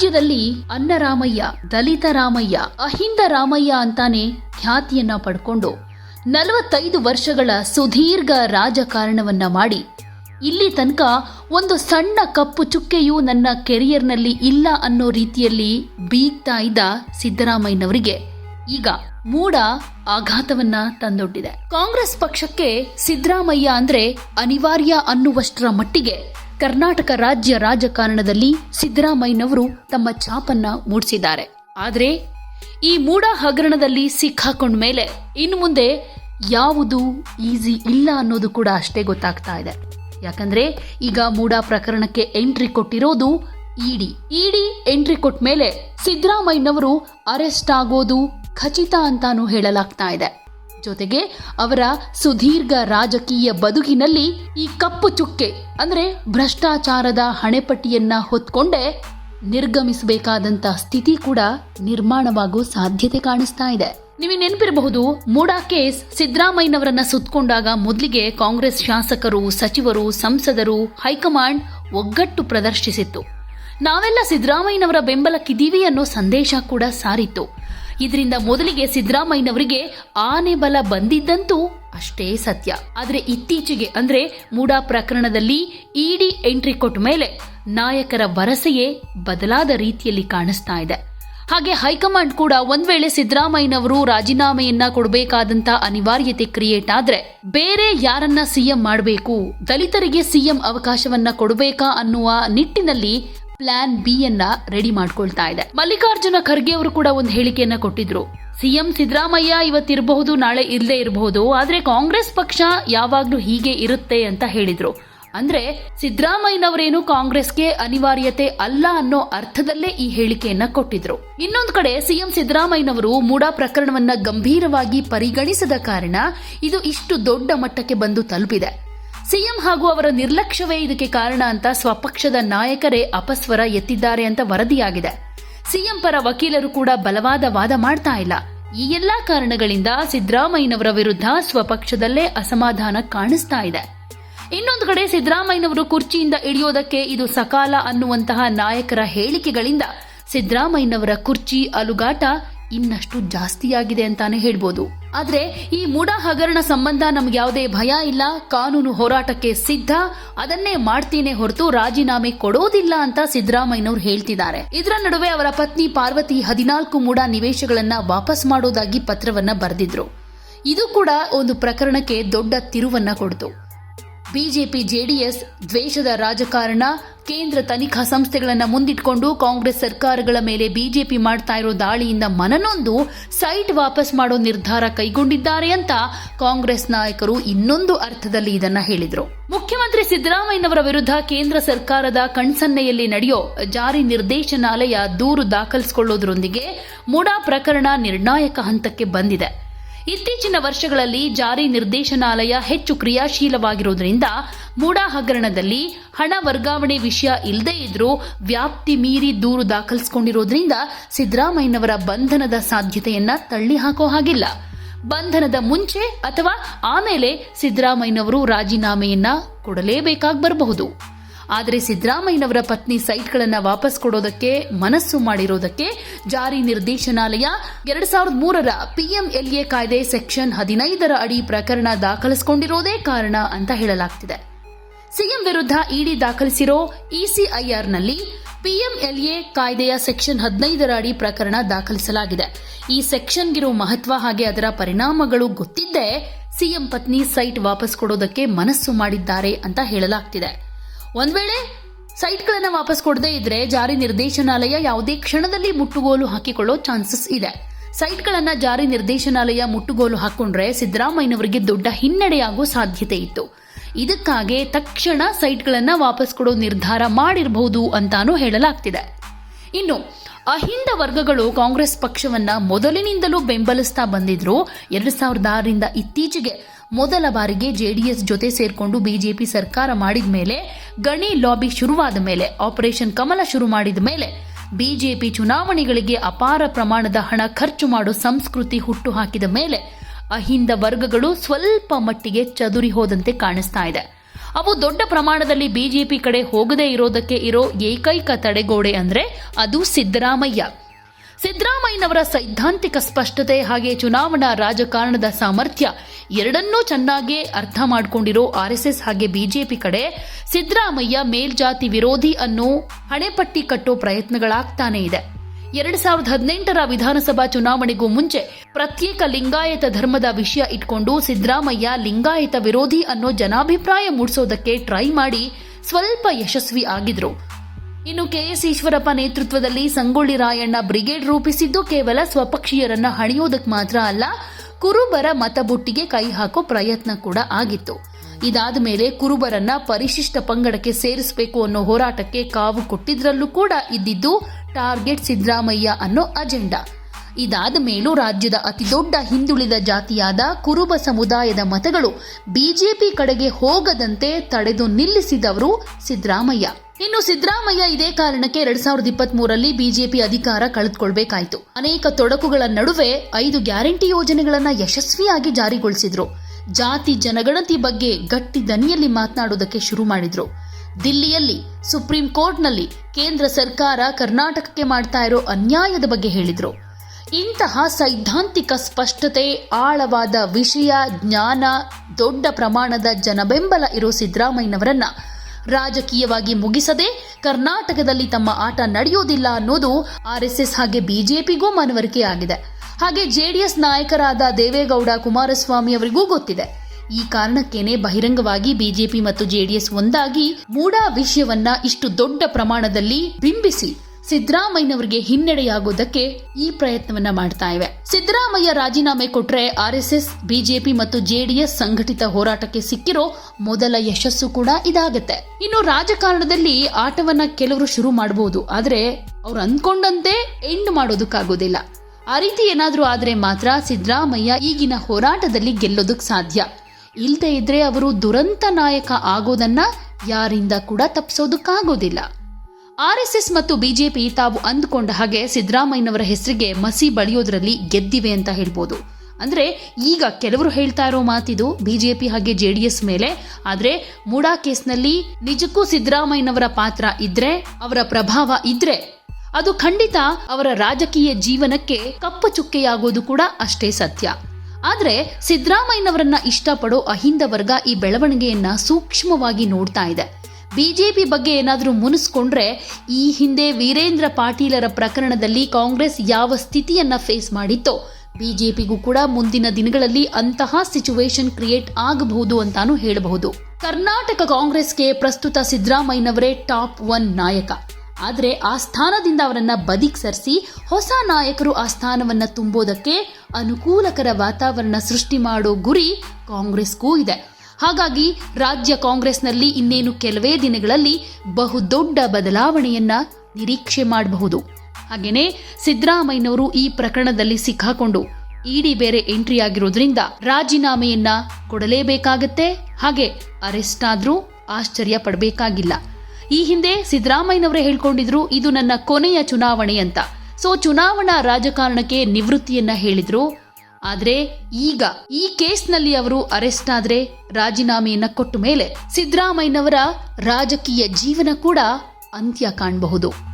ರಾಜ್ಯದಲ್ಲಿ ಅನ್ನರಾಮಯ್ಯ, ದಲಿತ ರಾಮಯ್ಯ, ಅಹಿಂದ ರಾಮಯ್ಯ ಅಂತಾನೆ ಖ್ಯಾತಿಯನ್ನ ಪಡ್ಕೊಂಡು ನಲವತ್ತೈದು ವರ್ಷಗಳ ಸುದೀರ್ಘ ರಾಜಕಾರಣವನ್ನ ಮಾಡಿ ಇಲ್ಲಿ ತನಕ ಒಂದು ಸಣ್ಣ ಕಪ್ಪು ಚುಕ್ಕೆಯು ನನ್ನ ಕೆರಿಯರ್ನಲ್ಲಿ ಇಲ್ಲ ಅನ್ನೋ ರೀತಿಯಲ್ಲಿ ಬೀಗ್ತಾ ಇದ್ದ ಸಿದ್ದರಾಮಯ್ಯನವರಿಗೆ ಈಗ ಮೂಡ ಆಘಾತವನ್ನ ತಂದೊಡ್ಡಿದೆ. ಕಾಂಗ್ರೆಸ್ ಪಕ್ಷಕ್ಕೆ ಸಿದ್ದರಾಮಯ್ಯ ಅಂದ್ರೆ ಅನಿವಾರ್ಯ ಅನ್ನುವಷ್ಟರ ಮಟ್ಟಿಗೆ ಕರ್ನಾಟಕ ರಾಜ್ಯ ರಾಜಕಾರಣದಲ್ಲಿ ಸಿದ್ದರಾಮಯ್ಯನವರು ತಮ್ಮ ಛಾಪನ್ನ ಮೂಡಿಸಿದ್ದಾರೆ. ಆದರೆ ಈ ಮೂಡ ಹಗರಣದಲ್ಲಿ ಸಿಕ್ಕಾಕೊಂಡ ಮೇಲೆ ಇನ್ನು ಮುಂದೆ ಯಾವುದು ಈಸಿ ಇಲ್ಲ ಅನ್ನೋದು ಕೂಡ ಅಷ್ಟೇ ಗೊತ್ತಾಗ್ತಾ ಇದೆ. ಯಾಕಂದ್ರೆ ಈಗ ಮೂಡ ಪ್ರಕರಣಕ್ಕೆ ಎಂಟ್ರಿ ಕೊಟ್ಟಿರೋದು ಇಡಿ. ಇಡಿ ಎಂಟ್ರಿ ಕೊಟ್ಟ ಮೇಲೆ ಸಿದ್ದರಾಮಯ್ಯನವರು ಅರೆಸ್ಟ್ ಆಗೋದು ಖಚಿತ ಅಂತಾನೂ ಹೇಳಲಾಗ್ತಾ ಇದೆ. ಜೊತೆಗೆ ಅವರ ಸುದೀರ್ಘ ರಾಜಕೀಯ ಬದುಕಿನಲ್ಲಿ ಈ ಕಪ್ಪು ಚುಕ್ಕೆ, ಅಂದ್ರೆ ಭ್ರಷ್ಟಾಚಾರದ ಹಣೆಪಟ್ಟಿಯನ್ನ ಹೊತ್ಕೊಂಡೇ ನಿರ್ಗಮಿಸಬೇಕಾದಂತ ಸ್ಥಿತಿ ಕೂಡ ನಿರ್ಮಾಣವಾಗೋ ಸಾಧ್ಯತೆ ಕಾಣಿಸ್ತಾ ಇದೆ. ನಿಮಗೆ ನೆನಪಿರಬಹುದು ಮೂಡಾ ಕೇಸ್ ಸಿದ್ದರಾಮಯ್ಯನವರನ್ನ ಸುತ್ತಕೊಂಡಾಗ ಮೊದಲಿಗೆ ಕಾಂಗ್ರೆಸ್ ಶಾಸಕರು, ಸಚಿವರು, ಸಂಸದರು, ಹೈಕಮಾಂಡ್ ಒಗ್ಗಟ್ಟು ಪ್ರದರ್ಶಿಸಿತ್ತು. ನಾವೆಲ್ಲ ಸಿದ್ದರಾಮಯ್ಯನವರ ಬೆಂಬಲಕ್ಕಿದ್ದೀವಿ ಅನ್ನೋ ಸಂದೇಶ ಕೂಡ ಸಾರಿತ್ತು. ಇದರಿಂದ ಮೊದಲಿಗೆ ಸಿದ್ದರಾಮಯ್ಯನವರಿಗೆ ಆನೆ ಬಲ ಬಂದಿದ್ದಂತೂ ಅಷ್ಟೇ ಸತ್ಯ. ಆದರೆ ಇತ್ತೀಚೆಗೆ ಅಂದ್ರೆ ಮೂಡಾ ಪ್ರಕರಣದಲ್ಲಿ ಇಡಿ ಎಂಟ್ರಿ ಕೊಟ್ಟ ಮೇಲೆ ನಾಯಕರ ವರಸೆಯೇ ಬದಲಾದ ರೀತಿಯಲ್ಲಿ ಕಾಣಿಸ್ತಾ ಇದೆ. ಹಾಗೆ ಹೈಕಮಾಂಡ್ ಕೂಡ ಒಂದ್ ವೇಳೆ ಸಿದ್ದರಾಮಯ್ಯನವರು ರಾಜೀನಾಮೆಯನ್ನ ಕೊಡಬೇಕಾದಂತ ಅನಿವಾರ್ಯತೆ ಕ್ರಿಯೇಟ್ ಆದ್ರೆ ಬೇರೆ ಯಾರನ್ನ ಸಿಎಂ ಮಾಡಬೇಕು, ದಲಿತರಿಗೆ ಸಿಎಂ ಅವಕಾಶವನ್ನ ಕೊಡಬೇಕಾ ಅನ್ನುವ ನಿಟ್ಟಿನಲ್ಲಿ ಪ್ಲಾನ್ ಬಿ ಯನ್ನ ರೆಡಿ ಮಾಡ್ಕೊಳ್ತಾ ಇದೆ. ಮಲ್ಲಿಕಾರ್ಜುನ ಖರ್ಗೆ ಅವರು ಕೂಡ ಒಂದು ಹೇಳಿಕೆಯನ್ನ ಕೊಟ್ಟಿದ್ರು. ಸಿಎಂ ಸಿದ್ದರಾಮಯ್ಯ ಇವತ್ತಿರಬಹುದು, ನಾಳೆ ಇಲ್ಲದೆ ಇರಬಹುದು, ಆದ್ರೆ ಕಾಂಗ್ರೆಸ್ ಪಕ್ಷ ಯಾವಾಗ್ಲೂ ಹೀಗೆ ಇರುತ್ತೆ ಅಂತ ಹೇಳಿದ್ರು. ಅಂದ್ರೆ ಸಿದ್ದರಾಮಯ್ಯನವರೇನು ಕಾಂಗ್ರೆಸ್ಗೆ ಅನಿವಾರ್ಯತೆ ಅಲ್ಲ ಅನ್ನೋ ಅರ್ಥದಲ್ಲೇ ಈ ಹೇಳಿಕೆಯನ್ನ ಕೊಟ್ಟಿದ್ರು. ಇನ್ನೊಂದು ಕಡೆ ಸಿಎಂ ಸಿದ್ದರಾಮಯ್ಯನವರು ಮೂಡಾ ಪ್ರಕರಣವನ್ನ ಗಂಭೀರವಾಗಿ ಪರಿಗಣಿಸದ ಕಾರಣ ಇದು ಇಷ್ಟು ದೊಡ್ಡ ಮಟ್ಟಕ್ಕೆ ಬಂದು ತಲುಪಿದೆ. ಸಿಎಂ ಹಾಗೂ ಅವರ ನಿರ್ಲಕ್ಷ್ಯವೇ ಇದಕ್ಕೆ ಕಾರಣ ಅಂತ ಸ್ವಪಕ್ಷದ ನಾಯಕರೇ ಅಪಸ್ವರ ಎತ್ತಿದ್ದಾರೆ ಅಂತ ವರದಿಯಾಗಿದೆ. ಸಿಎಂ ಪರ ವಕೀಲರು ಕೂಡ ಬಲವಾದ ವಾದ ಮಾಡ್ತಾ ಇಲ್ಲ. ಈ ಎಲ್ಲಾ ಕಾರಣಗಳಿಂದ ಸಿದ್ದರಾಮಯ್ಯನವರ ವಿರುದ್ಧ ಸ್ವಪಕ್ಷದಲ್ಲೇ ಅಸಮಾಧಾನ ಕಾಣಿಸ್ತಾ ಇದೆ. ಇನ್ನೊಂದು ಕಡೆ ಸಿದ್ದರಾಮಯ್ಯನವರು ಕುರ್ಚಿಯಿಂದ ಇಳಿಯೋದಕ್ಕೆ ಇದು ಸಕಾಲ ಅನ್ನುವಂತಹ ನಾಯಕರ ಹೇಳಿಕೆಗಳಿಂದ ಸಿದ್ದರಾಮಯ್ಯನವರ ಕುರ್ಚಿ ಅಲುಗಾಟ ಇನ್ನಷ್ಟು ಜಾಸ್ತಿಯಾಗಿದೆ ಅಂತಾನೆ ಹೇಳ್ಬೋದು. ಆದ್ರೆ ಈ ಮೂಡ ಹಗರಣ ಸಂಬಂಧ ನಮ್ಗೆ ಯಾವುದೇ ಭಯ ಇಲ್ಲ, ಕಾನೂನು ಹೋರಾಟಕ್ಕೆ ಸಿದ್ಧ, ಅದನ್ನೇ ಮಾಡ್ತೀನಿ ಹೊರತು ರಾಜೀನಾಮೆ ಕೊಡೋದಿಲ್ಲ ಅಂತ ಸಿದ್ದರಾಮಯ್ಯನವರು ಹೇಳ್ತಿದ್ದಾರೆ. ಇದರ ನಡುವೆ ಅವರ ಪತ್ನಿ ಪಾರ್ವತಿ ಹದಿನಾಲ್ಕು ಮೂಡ ನಿವೇಶಗಳನ್ನ ವಾಪಸ್ ಮಾಡೋದಾಗಿ ಪತ್ರವನ್ನ ಬರೆದಿದ್ರು. ಇದು ಕೂಡ ಒಂದು ಪ್ರಕರಣಕ್ಕೆ ದೊಡ್ಡ ತಿರುವನ್ನ ಕೊಡ್ತು. ಬಿಜೆಪಿ, ಜೆಡಿಎಸ್ ದ್ವೇಷದ ರಾಜಕಾರಣ ಕೇಂದ್ರ ತನಿಖಾ ಸಂಸ್ಥೆಗಳನ್ನು ಮುಂದಿಟ್ಕೊಂಡು ಕಾಂಗ್ರೆಸ್ ಸರ್ಕಾರಗಳ ಮೇಲೆ ಬಿಜೆಪಿ ಮಾಡ್ತಾ ಇರೋ ದಾಳಿಯಿಂದ ಮನನೊಂದು ಸೈಟ್ ವಾಪಸ್ ಮಾಡೋ ನಿರ್ಧಾರ ಕೈಗೊಂಡಿದ್ದಾರೆ ಅಂತ ಕಾಂಗ್ರೆಸ್ ನಾಯಕರು ಇನ್ನೊಂದು ಅರ್ಥದಲ್ಲಿ ಇದನ್ನ ಹೇಳಿದರು. ಮುಖ್ಯಮಂತ್ರಿ ಸಿದ್ದರಾಮಯ್ಯನವರ ವಿರುದ್ಧ ಕೇಂದ್ರ ಸರ್ಕಾರದ ಕಣ್ಸನ್ನೆಯಲ್ಲಿ ನಡೆಯೋ ಜಾರಿ ನಿರ್ದೇಶನಾಲಯ ದೂರು ದಾಖಲಿಸಿಕೊಳ್ಳೋದ್ರೊಂದಿಗೆ ಮುಡಾ ಪ್ರಕರಣ ನಿರ್ಣಾಯಕ ಹಂತಕ್ಕೆ ಬಂದಿದೆ. ಇತ್ತೀಚಿನ ವರ್ಷಗಳಲ್ಲಿ ಜಾರಿ ನಿರ್ದೇಶನಾಲಯ ಹೆಚ್ಚು ಕ್ರಿಯಾಶೀಲವಾಗಿರುವುದರಿಂದ ಮೂಡಾ ಹಗರಣದಲ್ಲಿ ಹಣ ವರ್ಗಾವಣೆ ವಿಷಯ ಇಲ್ಲದೇ ಇದ್ರೂ ವ್ಯಾಪ್ತಿ ಮೀರಿ ದೂರು ದಾಖಲಿಸಿಕೊಂಡಿರೋದ್ರಿಂದ ಸಿದ್ದರಾಮಯ್ಯನವರ ಬಂಧನದ ಸಾಧ್ಯತೆಯನ್ನ ತಳ್ಳಿ ಹಾಕೋ ಹಾಗಿಲ್ಲ. ಬಂಧನದ ಮುಂಚೆ ಅಥವಾ ಆಮೇಲೆ ಸಿದ್ದರಾಮಯ್ಯನವರು ರಾಜೀನಾಮೆಯನ್ನ ಕೊಡಲೇಬೇಕಾಗಿ ಬರಬಹುದು ಆದರೆ ಸಿದ್ದರಾಮಯ್ಯನವರ ಪತ್ನಿ ಸೈಟ್ಗಳನ್ನು ವಾಪಸ್ ಕೊಡೋದಕ್ಕೆ ಮನಸ್ಸು ಮಾಡಿರೋದಕ್ಕೆ ಜಾರಿ ನಿರ್ದೇಶನಾಲಯ ಎರಡ್ ಸಾವಿರದ ಮೂರರ ಪಿಎಂಎಲ್ಎ ಕಾಯ್ದೆ ಸೆಕ್ಷನ್ ಹದಿನೈದರ ಅಡಿ ಪ್ರಕರಣ ದಾಖಲಿಸಿಕೊಂಡಿರೋದೇ ಕಾರಣ ಅಂತ ಹೇಳಲಾಗ್ತಿದೆ. ಸಿಎಂ ವಿರುದ್ಧ ಇಡಿ ದಾಖಲಿಸಿರೋ ಇಸಿಐಆರ್ನಲ್ಲಿ ಪಿಎಂಎಲ್ಎ ಕಾಯ್ದೆಯ ಸೆಕ್ಷನ್ ಹದಿನೈದರ ಅಡಿ ಪ್ರಕರಣ ದಾಖಲಿಸಲಾಗಿದೆ. ಈ ಸೆಕ್ಷನ್ಗಿರೋ ಮಹತ್ವ ಹಾಗೆ ಅದರ ಪರಿಣಾಮಗಳು ಗೊತ್ತಿದ್ದೇ ಸಿಎಂ ಪತ್ನಿ ಸೈಟ್ ವಾಪಸ್ ಕೊಡೋದಕ್ಕೆ ಮನಸ್ಸು ಮಾಡಿದ್ದಾರೆ ಅಂತ ಹೇಳಲಾಗ್ತಿದೆ. ಒಂದ್ ವೇಳೆ ಸೈಟ್ಗಳನ್ನ ವಾಪಸ್ ಕೊಡದೇ ಇದ್ರೆ ಜಾರಿ ನಿರ್ದೇಶನಾಲಯ ಯಾವುದೇ ಕ್ಷಣದಲ್ಲಿ ಮುಟ್ಟುಗೋಲು ಹಾಕಿಕೊಳ್ಳೋ ಚಾನ್ಸಸ್ ಇದೆ. ಸೈಟ್ಗಳನ್ನ ಜಾರಿ ನಿರ್ದೇಶನಾಲಯ ಮುಟ್ಟುಗೋಲು ಹಾಕೊಂಡ್ರೆ ಸಿದ್ದರಾಮಯ್ಯನವರಿಗೆ ದೊಡ್ಡ ಹಿನ್ನಡೆಯಾಗೋ ಸಾಧ್ಯತೆ ಇತ್ತು. ಇದಕ್ಕಾಗಿ ತಕ್ಷಣ ಸೈಟ್ಗಳನ್ನ ವಾಪಸ್ ಕೊಡೋ ನಿರ್ಧಾರ ಮಾಡಿರಬಹುದು ಅಂತಾನೂ ಹೇಳಲಾಗ್ತಿದೆ. ಇನ್ನು, ಅಹಿಂದ ವರ್ಗಗಳು ಕಾಂಗ್ರೆಸ್ ಪಕ್ಷವನ್ನ ಮೊದಲಿನಿಂದಲೂ ಬೆಂಬಲಿಸ್ತಾ ಬಂದಿದ್ರು. ಎರಡ್ ಸಾವಿರದ ಆರರಿಂದ ಇತ್ತೀಚೆಗೆ ಮೊದಲ ಬಾರಿಗೆ ಜೆಡಿಎಸ್ ಜೊತೆ ಸೇರ್ಕೊಂಡು ಬಿಜೆಪಿ ಸರ್ಕಾರ ಮಾಡಿದ ಮೇಲೆ ಗಣಿ ಲಾಬಿ ಶುರುವಾದ ಮೇಲೆ, ಆಪರೇಷನ್ ಕಮಲ ಶುರು ಮಾಡಿದ ಮೇಲೆ ಬಿಜೆಪಿ ಚುನಾವಣೆಗಳಿಗೆ ಅಪಾರ ಪ್ರಮಾಣದ ಹಣ ಖರ್ಚು ಮಾಡೋ ಸಂಸ್ಕೃತಿ ಹುಟ್ಟು ಹಾಕಿದ ಮೇಲೆ ಅಹಿಂದ ವರ್ಗಗಳು ಸ್ವಲ್ಪ ಮಟ್ಟಿಗೆ ಚದುರಿ ಹೋದಂತೆ ಕಾಣಿಸ್ತಾ ಇದೆ. ಅವು ದೊಡ್ಡ ಪ್ರಮಾಣದಲ್ಲಿ ಬಿಜೆಪಿ ಕಡೆ ಹೋಗದೇ ಇರೋದಕ್ಕೆ ಇರೋ ಏಕೈಕ ತಡೆಗೋಡೆ ಅಂದ್ರೆ ಅದು ಸಿದ್ದರಾಮಯ್ಯ. ಸಿದ್ದರಾಮಯ್ಯನವರ ಸೈದ್ಧಾಂತಿಕ ಸ್ಪಷ್ಟತೆ ಹಾಗೆ ಚುನಾವಣಾ ರಾಜಕಾರಣದ ಸಾಮರ್ಥ್ಯ ಎರಡನ್ನೂ ಚೆನ್ನಾಗಿ ಅರ್ಥ ಮಾಡಿಕೊಂಡಿರೋ ಆರ್ಎಸ್ಎಸ್ ಹಾಗೆ ಬಿಜೆಪಿ ಕಡೆ ಸಿದ್ದರಾಮಯ್ಯ ಮೇಲ್ಜಾತಿ ವಿರೋಧಿ ಅನ್ನೋ ಹಣೆಪಟ್ಟಿ ಕಟ್ಟೋ ಪ್ರಯತ್ನಗಳಾಗ್ತಾನೇ ಇದೆ. ಎರಡ್ ಸಾವಿರದ ಹದಿನೆಂಟರ ವಿಧಾನಸಭಾ ಚುನಾವಣೆಗೂ ಮುಂಚೆ ಪ್ರತ್ಯೇಕ ಲಿಂಗಾಯತ ಧರ್ಮದ ವಿಷಯ ಇಟ್ಕೊಂಡು ಸಿದ್ದರಾಮಯ್ಯ ಲಿಂಗಾಯತ ವಿರೋಧಿ ಅನ್ನೋ ಜನಾಭಿಪ್ರಾಯ ಮೂಡಿಸೋದಕ್ಕೆ ಟ್ರೈ ಮಾಡಿ ಸ್ವಲ್ಪ ಯಶಸ್ವಿ ಆಗಿದ್ರು. ಇನ್ನು ಕೆಎಸ್ ಈಶ್ವರಪ್ಪ ನೇತೃತ್ವದಲ್ಲಿ ಸಂಗೊಳ್ಳಿ ರಾಯಣ್ಣ ಬ್ರಿಗೇಡ್ ರೂಪಿಸಿದ್ದು ಕೇವಲ ಸ್ವಪಕ್ಷೀಯರನ್ನ ಹಣಿಯೋದಕ್ಕೆ ಮಾತ್ರ ಅಲ್ಲ, ಕುರುಬರ ಮತಬುಟ್ಟಿಗೆ ಕೈ ಹಾಕೋ ಪ್ರಯತ್ನ ಕೂಡ ಆಗಿತ್ತು. ಇದಾದ ಮೇಲೆ ಕುರುಬರನ್ನ ಪರಿಶಿಷ್ಟ ಪಂಗಡಕ್ಕೆ ಸೇರಿಸಬೇಕು ಅನ್ನೋ ಹೋರಾಟಕ್ಕೆ ಕಾವು ಕೊಟ್ಟಿದ್ರಲ್ಲೂ ಕೂಡ ಇದ್ದಿದ್ದು ಟಾರ್ಗೆಟ್ ಸಿದ್ದರಾಮಯ್ಯ ಅನ್ನೋ ಅಜೆಂಡಾ. ಇದಾದ ಮೇಲೂ ರಾಜ್ಯದ ಅತಿದೊಡ್ಡ ಹಿಂದುಳಿದ ಜಾತಿಯಾದ ಕುರುಬ ಸಮುದಾಯದ ಮತಗಳು ಬಿಜೆಪಿ ಕಡೆಗೆ ಹೋಗದಂತೆ ತಡೆದು ನಿಲ್ಲಿಸಿದವರು ಸಿದ್ದರಾಮಯ್ಯ. ಇನ್ನು ಸಿದ್ದರಾಮಯ್ಯ ಇದೇ ಕಾರಣಕ್ಕೆ ಎರಡ್ ಸಾವಿರದ ಇಪ್ಪತ್ತ್ ಮೂರರಲ್ಲಿ ಬಿಜೆಪಿ ಅಧಿಕಾರ ಕಳೆದುಕೊಳ್ಬೇಕಾಯಿತು. ಅನೇಕ ತೊಡಕುಗಳ ನಡುವೆ ಐದು ಗ್ಯಾರಂಟಿ ಯೋಜನೆಗಳನ್ನ ಯಶಸ್ವಿಯಾಗಿ ಜಾರಿಗೊಳಿಸಿದ್ರು. ಜಾತಿ ಜನಗಣತಿ ಬಗ್ಗೆ ಗಟ್ಟಿ ದನಿಯಲ್ಲಿ ಮಾತನಾಡುವುದಕ್ಕೆ ಶುರು ಮಾಡಿದ್ರು. ದಿಲ್ಲಿಯಲ್ಲಿ, ಸುಪ್ರೀಂ ಕೋರ್ಟ್ನಲ್ಲಿ ಕೇಂದ್ರ ಸರ್ಕಾರ ಕರ್ನಾಟಕಕ್ಕೆ ಮಾಡ್ತಾ ಇರೋ ಅನ್ಯಾಯದ ಬಗ್ಗೆ ಹೇಳಿದ್ರು. ಇಂತಹ ಸೈದ್ಧಾಂತಿಕ ಸ್ಪಷ್ಟತೆ, ಆಳವಾದ ವಿಷಯ, ಜ್ಞಾನ, ದೊಡ್ಡ ಪ್ರಮಾಣದ ಜನಬೆಂಬಲ ಇರೋ ಸಿದ್ದರಾಮಯ್ಯನವರನ್ನ ರಾಜಕೀಯವಾಗಿ ಮುಗಿಸದೆ ಕರ್ನಾಟಕದಲ್ಲಿ ತಮ್ಮ ಆಟ ನಡೆಯೋದಿಲ್ಲ ಅನ್ನೋದು ಆರ್ಎಸ್ಎಸ್ ಹಾಗೆ ಬಿಜೆಪಿಗೂ ಮನವರಿಕೆ ಆಗಿದೆ. ಹಾಗೆ ಜೆಡಿಎಸ್ ನಾಯಕರಾದ ದೇವೇಗೌಡ, ಕುಮಾರಸ್ವಾಮಿ ಅವರಿಗೂ ಗೊತ್ತಿದೆ. ಈ ಕಾರಣಕ್ಕೇನೆ ಬಹಿರಂಗವಾಗಿ ಬಿಜೆಪಿ ಮತ್ತು ಜೆಡಿಎಸ್ ಒಂದಾಗಿ ಮೂಡಾ ವಿಷಯವನ್ನ ಇಷ್ಟು ದೊಡ್ಡ ಪ್ರಮಾಣದಲ್ಲಿ ಬಿಂಬಿಸಿ ಸಿದ್ದರಾಮಯ್ಯನವರಿಗೆ ಹಿನ್ನಡೆಯಾಗೋದಕ್ಕೆ ಈ ಪ್ರಯತ್ನವನ್ನ ಮಾಡ್ತಾ ಇವೆ. ಸಿದ್ದರಾಮಯ್ಯ ರಾಜೀನಾಮೆ ಕೊಟ್ರೆ ಆರ್ಎಸ್ಎಸ್ ಬಿಜೆಪಿ ಮತ್ತು ಜೆಡಿಎಸ್ ಸಂಘಟಿತ ಹೋರಾಟಕ್ಕೆ ಸಿಕ್ಕಿರೋ ಮೊದಲ ಯಶಸ್ಸು ಕೂಡ ಇದಾಗತ್ತೆ. ಇನ್ನು ರಾಜಕಾರಣದಲ್ಲಿ ಆಟವನ್ನ ಕೆಲವರು ಶುರು ಮಾಡಬಹುದು ಆದ್ರೆ ಅವ್ರು ಅಂದ್ಕೊಂಡಂತೆ ಎಂಡ್ ಮಾಡೋದಕ್ಕಾಗೋದಿಲ್ಲ. ಆ ರೀತಿ ಏನಾದರೂ ಆದ್ರೆ ಮಾತ್ರ ಸಿದ್ದರಾಮಯ್ಯ ಈಗಿನ ಹೋರಾಟದಲ್ಲಿ ಗೆಲ್ಲೋದಕ್ಕೆ ಸಾಧ್ಯ. ಇಲ್ಲದೆ ಇದ್ರೆ ಅವರು ದುರಂತ ನಾಯಕ ಆಗೋದನ್ನ ಯಾರಿಂದ ಕೂಡ ತಪ್ಪಿಸೋದಕ್ಕಾಗೋದಿಲ್ಲ ಆರ್ಎಸ್ಎಸ್ ಮತ್ತು ಬಿಜೆಪಿ ತಾವು ಅಂದುಕೊಂಡ ಹಾಗೆ ಸಿದ್ದರಾಮಯ್ಯನವರ ಹೆಸರಿಗೆ ಮಸಿ ಬಳಿಯೋದ್ರಲ್ಲಿ ಗೆದ್ದಿವೆ ಅಂತ ಹೇಳ್ಬೋದು. ಅಂದ್ರೆ ಈಗ ಕೆಲವರು ಹೇಳ್ತಾ ಇರೋ ಮಾತಿದು ಬಿಜೆಪಿ ಹಾಗೆ ಜೆಡಿಎಸ್ ಮೇಲೆ. ಆದ್ರೆ ಮೂಡಾ ಕೇಸ್ನಲ್ಲಿ ನಿಜಕ್ಕೂ ಸಿದ್ದರಾಮಯ್ಯನವರ ಪಾತ್ರ ಇದ್ರೆ, ಅವರ ಪ್ರಭಾವ ಇದ್ರೆ, ಅದು ಖಂಡಿತ ಅವರ ರಾಜಕೀಯ ಜೀವನಕ್ಕೆ ಕಪ್ಪು ಚುಕ್ಕೆಯಾಗೋದು ಕೂಡ ಅಷ್ಟೇ ಸತ್ಯ. ಆದ್ರೆ ಸಿದ್ದರಾಮಯ್ಯನವರನ್ನ ಇಷ್ಟಪಡೋ ಅಹಿಂದ ವರ್ಗ ಈ ಬೆಳವಣಿಗೆಯನ್ನ ಸೂಕ್ಷ್ಮವಾಗಿ ನೋಡ್ತಾ ಇದೆ. ಬಿಜೆಪಿ ಬಗ್ಗೆ ಏನಾದರೂ ಮುನಿಸ್ಕೊಂಡ್ರೆ ಈ ಹಿಂದೆ ವೀರೇಂದ್ರ ಪಾಟೀಲರ ಪ್ರಕರಣದಲ್ಲಿ ಕಾಂಗ್ರೆಸ್ ಯಾವ ಸ್ಥಿತಿಯನ್ನ ಫೇಸ್ ಮಾಡಿತ್ತೋ, ಬಿಜೆಪಿಗೂ ಕೂಡ ಮುಂದಿನ ದಿನಗಳಲ್ಲಿ ಅಂತಹ ಸಿಚುವೇಶನ್ ಕ್ರಿಯೇಟ್ ಆಗಬಹುದು ಅಂತಾನು ಹೇಳಬಹುದು. ಕರ್ನಾಟಕ ಕಾಂಗ್ರೆಸ್ಗೆ ಪ್ರಸ್ತುತ ಸಿದ್ದರಾಮಯ್ಯನವರೇ ಟಾಪ್ ಒನ್ ನಾಯಕ. ಆದರೆ ಆ ಸ್ಥಾನದಿಂದ ಅವರನ್ನ ಬದಿಗ್ ಸರಿಸಿ ಹೊಸ ನಾಯಕರು ಆ ಸ್ಥಾನವನ್ನ ತುಂಬೋದಕ್ಕೆ ಅನುಕೂಲಕರ ವಾತಾವರಣ ಸೃಷ್ಟಿ ಮಾಡೋ ಗುರಿ ಕಾಂಗ್ರೆಸ್ಗೂ ಇದೆ. ಹಾಗಾಗಿ ರಾಜ್ಯ ಕಾಂಗ್ರೆಸ್ನಲ್ಲಿ ಇನ್ನೇನು ಕೆಲವೇ ದಿನಗಳಲ್ಲಿ ಬಹುದೊಡ್ಡ ಬದಲಾವಣೆಯನ್ನ ನಿರೀಕ್ಷೆ ಮಾಡಬಹುದು. ಹಾಗೆಯೇ ಸಿದ್ದರಾಮಯ್ಯನವರು ಈ ಪ್ರಕರಣದಲ್ಲಿ ಸಿಕ್ಕಾಕೊಂಡು ಇಡಿ ಬೇರೆ ಎಂಟ್ರಿ ಆಗಿರೋದ್ರಿಂದ ರಾಜೀನಾಮೆಯನ್ನ ಕೊಡಲೇಬೇಕಾಗತ್ತೆ, ಹಾಗೆ ಅರೆಸ್ಟ್ ಆದ್ರೂ ಆಶ್ಚರ್ಯ ಪಡಬೇಕಾಗಿಲ್ಲ. ಈ ಹಿಂದೆ ಸಿದ್ದರಾಮಯ್ಯನವರೇ ಹೇಳ್ಕೊಂಡಿದ್ರು, ಇದು ನನ್ನ ಕೊನೆಯ ಚುನಾವಣೆ ಅಂತ. ಸೊ, ಚುನಾವಣಾ ರಾಜಕಾರಣಕ್ಕೆ ನಿವೃತ್ತಿಯನ್ನ ಹೇಳಿದ್ರು ಆದ್ರೆ ಈಗ ಈ ಕೇಸ್ನಲ್ಲಿ ಅವರು ಅರೆಸ್ಟ್ ಆದ್ರೆ ರಾಜೀನಾಮೆಯನ್ನ ಕೊಟ್ಟ ಮೇಲೆ ಸಿದ್ದರಾಮಯ್ಯನವರ ರಾಜಕೀಯ ಜೀವನ ಕೂಡ ಅಂತ್ಯ ಕಾಣಬಹುದು.